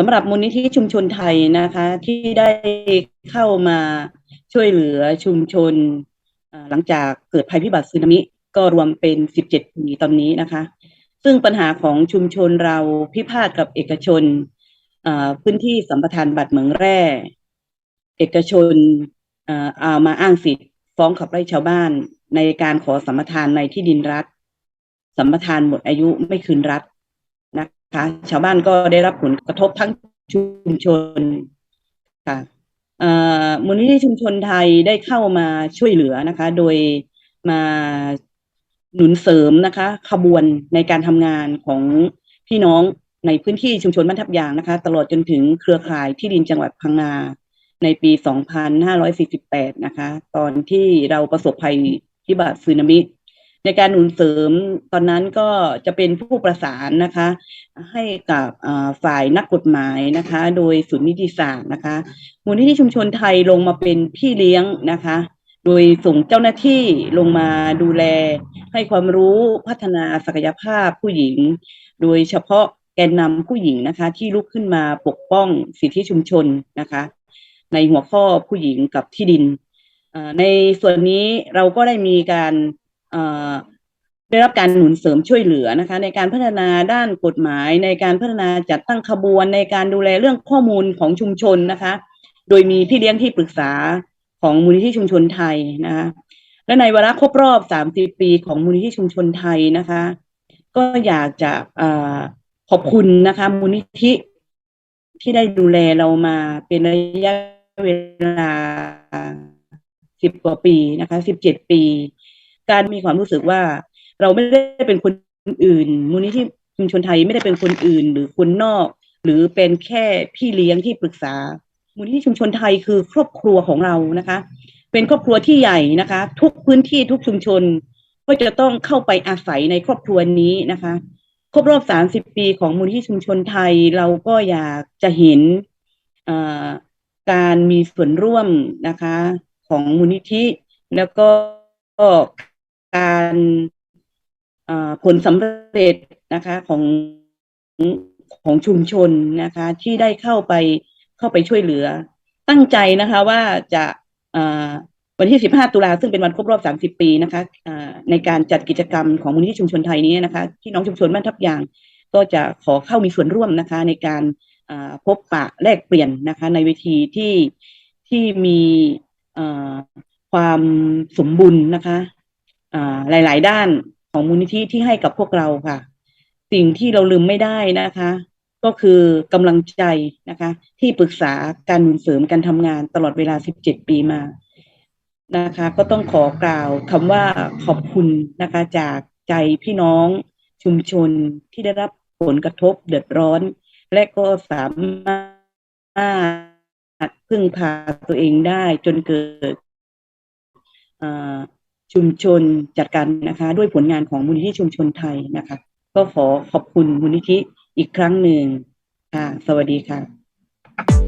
สำหรับมูลนิธิชุมชนไทยนะคะ ที่ได้เข้ามาช่วยเหลือชุมชน หลังจากเกิดภัยพิบัติสึนามิ ก็รวมเป็น 17 ปีตอนนี้นะคะ ซึ่งปัญหาของชุมชนเราพิพาทกับเอกชนพื้นที่สัมปทานบัตรเหมืองแร่ เอกชนเอามาอ้างสิทธิ์ฟ้องขับไล่ชาวบ้านในการขอสัมปทานในที่ดินรัฐ สัมปทานหมดอายุไม่คืนรัฐ ค่ะชาวบ้านก็ได้รับผลกระทบทั้งชุมชนค่ะเอ่อมูลนิธิชุมชนไทยได้เข้ามาช่วยเหลือนะคะ โดยมาหนุนเสริมนะคะ ขบวนในการทำงานของพี่น้องในพื้นที่ชุมชนบ้านทับยางนะคะ ตลอดจนถึงเครือข่ายที่ดินจังหวัดพังงาในปี 2548 นะคะ ตอนที่เราประสบภัยพิบัติสึนามิ ในการหนุนเสริมตอนนั้นก็จะเป็นผู้ประสานนะคะ ให้กับฝ่ายนักกฎหมายนะคะ โดยศูนย์นิติศาสตร์นะคะมูลนิธิชุมชนไทยลงมาเป็นพี่เลี้ยงนะคะ โดยส่งเจ้าหน้าที่ลงมาดูแล ให้ความรู้พัฒนาศักยภาพผู้หญิง โดยเฉพาะแกนนำผู้หญิงนะคะ ที่ลุกขึ้นมาปกป้องสิทธิชุมชนนะคะ ในหัวข้อผู้หญิงกับที่ดินในส่วนนี้เราก็ได้มีการ ได้รับการหนุนเสริมช่วยเหลือนะคะ ในการพัฒนาด้านกฎหมาย ในการพัฒนาจัดตั้งขบวน ในการดูแลเรื่องข้อมูลของชุมชนนะคะ โดยมีพี่เลี้ยงที่ปรึกษาของมูลนิธิชุมชนไทยนะคะและในวาระครบรอบ 30 ปีของมูลนิธิชุมชนไทยนะคะ ก็อยากจะขอบคุณนะคะ มูลนิธิที่ได้ดูแลเรามาเป็นระยะเวลา 10 กว่าปีนะคะ 17 ปี การมีความรู้สึกว่า เราไม่ได้เป็นคนอื่น มูลนิธิชุมชนไทยไม่ได้เป็นคนอื่น หรือคนนอก หรือเป็นแค่พี่เลี้ยงที่ปรึกษา มูลนิธิชุมชนไทยคือครอบครัวของเรานะคะ เป็นครอบครัวที่ใหญ่นะคะ ทุกพื้นที่ทุกชุมชนก็จะต้องเข้าไปอาศัยในครอบครัวนี้นะคะ ครบรอบ 30 ปีของมูลนิธิชุมชนไทยเราก็อยากจะเห็นการมีส่วนร่วมนะคะของมูลนิธิแล้วก็ การผลสำเร็จนะคะของของชุมชนนะคะ ที่ได้เข้าไปเข้าไปช่วยเหลือ ตั้งใจนะคะว่าจะวันที่ 15 ตุลาซึ่งเป็นวันครบรอบ 30 ปีนะคะในการจัดกิจกรรมของมูลนิธิชุมชนไทยนี้นะคะที่น้องชุมชนบ้านทับยาง ก็จะขอเข้ามีส่วนร่วมนะคะ ในการพบปะแลกเปลี่ยนนะคะ ในเวทีที่ที่มีความสมบูรณ์นะคะ หลาย ๆ ด้านของมูลนิธิที่ให้กับพวกเราค่ะ สิ่งที่เราลืมไม่ได้นะคะ ก็คือกำลังใจนะคะ ที่ปรึกษาการหนุนเสริมการทำงานตลอดเวลา 17 ปีมานะคะ ก็ต้องขอกล่าวคำว่าขอบคุณนะคะ จากใจพี่น้องชุมชนที่ได้รับผลกระทบเดือดร้อน และก็สามารถพึ่งพาตัวเองได้จนเกิดอ่า ชุมชนจัดการนะคะ ด้วยผลงานของมูลนิธิชุมชนไทยนะคะ ก็ขอขอบคุณมูลนิธิอีกครั้งหนึ่งค่ะ สวัสดีค่ะ